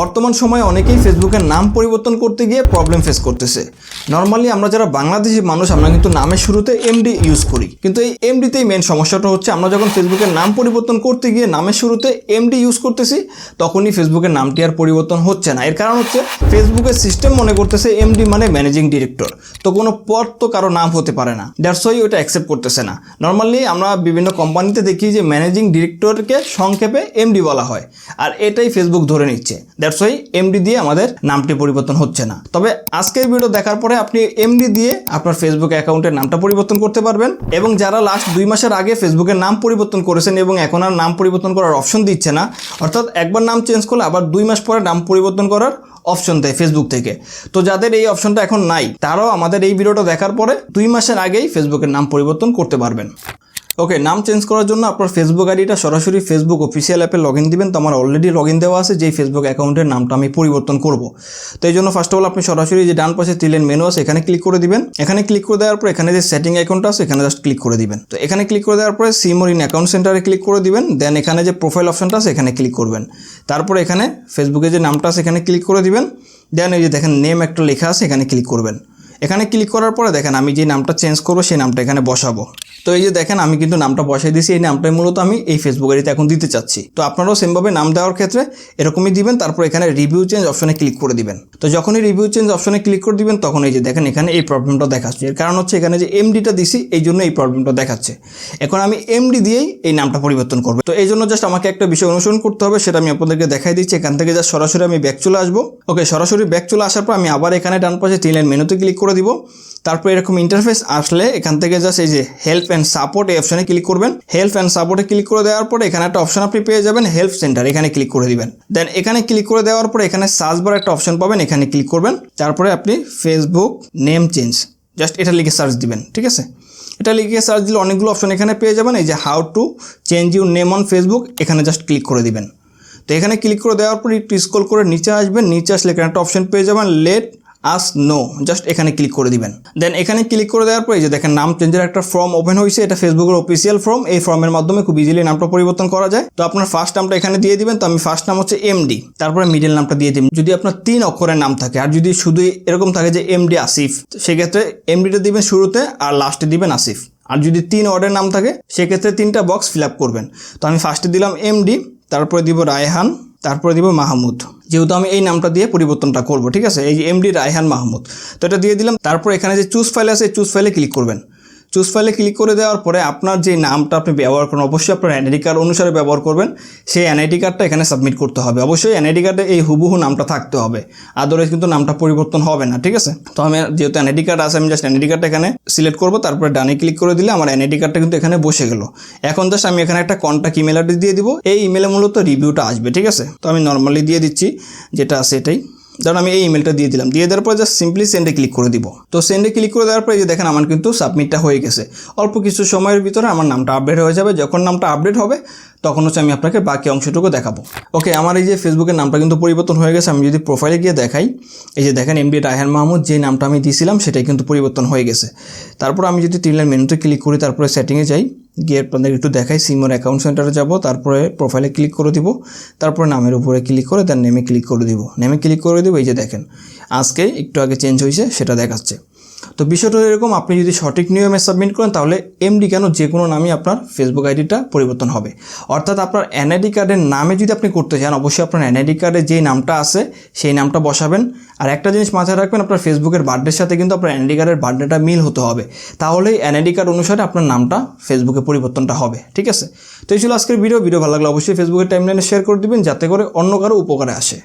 বর্তমান সময়ে অনেকেই ফেসবুকের নাম পরিবর্তন করতে গিয়ে প্রবলেম ফেস করতেছে। নর্মালি আমরা যারা বাংলাদেশি মানুষ, আমরা কিন্তু নামের শুরুতে এমডি ইউজ করি। কিন্তু এই এমডিতেই মেন সমস্যাটা হচ্ছে, আমরা যখন ফেসবুকের নাম পরিবর্তন করতে গিয়ে নামের শুরুতে এমডি ইউজ করতেছি, তখনই ফেসবুকের নামটি আর পরিবর্তন হচ্ছে না। এর কারণ হচ্ছে ফেসবুকের সিস্টেম মনে করতেছে এমডি মানে ম্যানেজিং ডিরেক্টর তো কোনো পদ তো কারও নাম হতে পারে না। দ্যাটস ওয়াই ওটা অ্যাকসেপ্ট করতেছে না। নর্মালি আমরা বিভিন্ন কোম্পানিতে দেখি যে ম্যানেজিং ডিরেক্টরকে সংক্ষেপে এমডি বলা হয়। আর এটাই ফেসবুক ধরে নিচ্ছে। দ্যাটস ওয়াই এমডি দিয়ে আমাদের নামটি পরিবর্তন হচ্ছে না। তবে আজকের ভিডিও দেখার পরে আপনি এমডি দিয়ে আপনার ফেসবুক অ্যাকাউন্টের নামটা পরিবর্তন করতে পারবেন এবং যারা লাস্ট দুই মাসের আগে ফেসবুকের নাম পরিবর্তন করেছেন এবং এখন আর নাম পরিবর্তন করার অপশন দিচ্ছে না, অর্থাৎ একবার নাম চেঞ্জ করলে আবার দুই মাস পরে নাম পরিবর্তন করার অপশন দেয় ফেসবুক থেকে। তো যাদের এই অপশনটা এখন নাই, তারাও আমাদের এই ভিডিওটা দেখার পরে দুই মাসের আগেই ফেসবুকের নাম পরিবর্তন করতে পারবেন। ওকে নাম চেঞ্জ করার জন্য আপনার ফেসবুক আইডিটা সরাসরি ফেসবুক অফিসিয়াল অ্যাপে লগ ইন দিবেন। তো আমার অলরেডি লগ ইন দেওয়া আছে, যেই ফেসবুক অ্যাকাউন্টের নামটা আমি পরিবর্তন করব। তো এই জন্য ফার্স্ট অফ অল আপনি সরাসরি যে ডান পাশে তিলেন মেনু আছে, এখানে ক্লিক করে দিবেন। এখানে ক্লিক করে দেওয়ার পর এখানে যে সেটিং অ্যাকাউন্ট আছে, এখানে জাস্ট ক্লিক করে দিবেন। তো এখানে ক্লিক করে দেওয়ার পরে সিমোর ইন অ্যাকাউন্ট সেন্টারে ক্লিক করে দিবেন। দেন এখানে যে প্রোফাইল অপশনটা আছে, এখানে ক্লিক করবেন। তারপর এখানে ফেসবুকে যে নামটা আছে, এখানে ক্লিক করে দিবেন। দেন এই যে দেখেন নেম একটা লেখা আছে, এখানে ক্লিক করবেন। এখানে ক্লিক করার পরে দেখেন, আমি যে নামটা চেঞ্জ করব, সেই নামটা এখানে বসাবো। তো এই যে দেখেন, আমি কিন্তু নামটা বসাই দিয়েছি, এই নামটাই মূলত আমি এই ফেসবুক আইডিতে এখন দিতে চাচ্ছি। তো আপনারাও সেমভাবে নাম দেওয়ার ক্ষেত্রে এরকমই দিবেন, তারপর এখানে রিভিউ চেঞ্জ অপশনে ক্লিক করে দিবেন। তো যখনই রিভিউ চেঞ্জ অপশনে ক্লিক করে দিবেন, তখন এই যে দেখেন, এখানে এই প্রবলেমটা দেখাচ্ছে। এর কারণ হচ্ছে এখানে যে এমডিটা দিছি, এই জন্য এই প্রবলেমটা দেখাচ্ছে। এখন আমি এমডি দিয়েই এই নামটা পরিবর্তন করব। তো এই জন্য জাস্ট আমাকে একটা বিষয় অনুসরণ করতে হবে, সেটা আমি আপনাদেরকে দেখাই দিচ্ছি। এখান থেকে জাস্ট সরাসরি আমি ব্যাক চলে আসব। ওকে সরাসরি ব্যাক চলে আসার পর আমি আবার এখানে ডান পাশে তিন লাইন মেনুতে ক্লিক করে দিব। তারপর এরকম ইন্টারফেস আসলে এখান থেকে জাস্ট এই যে হেল্প অ্যান্ড সাপোর্ট এই অপশনে ক্লিক করবেন। হেল্প অ্যান্ড সাপোর্টে ক্লিক করে দেওয়ার পরে এখানে একটা অপশন আপনি পেয়ে যাবেন হেল্প সেন্টার এখানে ক্লিক করে দিবেন। দেন এখানে ক্লিক করে দেওয়ার পর এখানে সার্চ বার একটা অপশন পাবেন, এখানে ক্লিক করবেন। তারপরে আপনি ফেসবুক নেম চেঞ্জ জাস্ট এটা লিখে সার্চ দিবেন, ঠিক আছে? এটা লিখে সার্চ দিলে অনেকগুলো অপশন এখানে পেয়ে যাবেন, এই যে how to change your name on Facebook এখানে জাস্ট ক্লিক করে দিবেন। তো এখানে ক্লিক করে দেওয়ার পর একটু স্ক্রল করে নিচে আসবেন, নিচে আসলে এখানে একটা অপশন পেয়ে যাবেন লেট আস নো জাস্ট এখানে ক্লিক করে দিবেন। দেন এখানে ক্লিক করে দেওয়ার পর যে দেখেন নাম চেঞ্জের একটা ফর্ম ওপেন হয়েছে, এটা ফেসবুকের অফিসিয়াল ফর্ম এই ফর্মের মাধ্যমে খুব ইজিলি নামটা পরিবর্তন করা যায়। তো আপনার ফার্স্ট নামটা এখানে দিয়ে দিবেন, তো আমি ফার্স্ট নাম হচ্ছে এমডি তারপরে মিডল নামটা দিয়ে দিবেন। যদি আপনার তিন অক্ষরের নাম থাকে, আর যদি শুধু এরকম থাকে যে এমডি আসিফ, সেক্ষেত্রে এমডিটা দিবেন শুরুতে, আর লাস্টে দিবেন আসিফ। আর যদি তিন ওয়ার্ডের নাম থাকে, সেক্ষেত্রে তিনটা বক্স ফিল আপ করবেন। তো আমি ফার্স্টে দিলাম এমডি তারপরে দিব রায়হান, তারপরে দিব মাহমুদ। যেহেতু আমি এই নামটা দিয়ে পরিবর্তনটা করব, ঠিক আছে? এই যে এমডি রায়হান মাহমুদ। তো এটা দিয়ে দিলাম, তারপর এখানে যে চুজ ফাইল আছে চুজ ফাইলে ক্লিক করবেন। চুজ ফাইলে ক্লিক করে দেওয়ার পরে আপনার যে নামটা আপনি ব্যবহার করেন অবশ্যই আপনার এনআইডি কার্ড অনুসারে ব্যবহার করবেন। সেই এনআইডি কার্ডটা এখানে সাবমিট করতে হবে। অবশ্যই এনআইডি কার্ডে এই হুবহু নামটা থাকতে হবে। আদারওয়াইজ কিন্তু নামটা পরিবর্তন হবে না, ঠিক আছে? তো আমি যেহেতু এনআইডি কার্ড আছে, আমি জাস্ট এনআইডি কার্ডটা এখানে সিলেক্ট করব, তারপরে ডানে ক্লিক করে দিলে আমার এনআইডি কার্ডটা কিন্তু এখানে বসে গেল। এখন জাস্ট আমি এখানে একটা কন্ট্যাক্ট ইমেল অ্যাড্রেস দিয়ে দিব। এই ইমেলে মূলত রিভিউটা আসবে, ঠিক আছে? তো আমি নর্মালি দিয়ে দিচ্ছি, যেটা আছে এটাই ধরুন আমি এই ইমেলটা দিয়ে দিলাম। দিয়ে দেওয়ার পর জাস্ট সিম্পলি সেন্ডে ক্লিক করে দিব। তো সেন্ডে ক্লিক করে দেওয়ার পরে যে দেখেন আমার কিন্তু সাবমিটটা হয়ে গেছে। অল্প কিছু সময়ের ভিতরে আমার নামটা আপডেট হয়ে যাবে। যখন নামটা আপডেট হবে তখন হচ্ছে আমি আপনাকে বাকি অংশটুকু দেখাবো। ওকে আমার এই যে ফেসবুকের নামটা কিন্তু পরিবর্তন হয়ে গেছে, আমি যদি প্রোফাইলে গিয়ে দেখাই, এই যে দেখেন এমডি রায়হান মাহমুদ যে নামটা আমি দিয়েছিলাম, সেটাই কিন্তু পরিবর্তন হয়ে গেছে। তারপর আমি যদি তিন লাইন মেনুতে ক্লিক করি, তারপরে সেটিংয়ে যাই, গিয়ে আপনাদের একটু দেখাই সিমোর অ্যাকাউন্ট সেন্টারে যাব, তারপরে প্রোফাইলে ক্লিক করে দিব, তারপরে নামের উপরে ক্লিক করে দেন নেমে ক্লিক করে দিব। নেমে ক্লিক করে দিব, এই যে দেখেন, আজকে একটু আগে চেঞ্জ হয়েছে, সেটা দেখাচ্ছে। তো বিষয়টা এরকম, আপনি যদি সঠিক নিয়মে সাবমিট করেন, তাহলে এমডি কেন যে কোনো নামই আপনার ফেসবুক আইডিটা পরিবর্তন হবে। অর্থাৎ আপনার এনআইডি কার্ডের নামে যদি আপনি করতে চান, অবশ্যই আপনার এনআইডি কার্ডে যেই নামটা আছে, সেই নামটা বসাবেন। আর একটা জিনিস মাথায় রাখবেন, আপনার ফেসবুকের বার্থডের সাথে কিন্তু আপনার এনআইডি কার্ডের বার্থডেটা মিল হতে হবে। তাহলেই এনআইডি কার্ড অনুসারে আপনার নামটা ফেসবুকে পরিবর্তনটা হবে, ঠিক আছে? তো এই ছিল আজকের ভিডিও ভিডিও ভালো লাগলে অবশ্যই ফেসবুকের টাইমলাইনে শেয়ার করে দিবেন, যাতে করে অন্য কারও উপকারে আসে।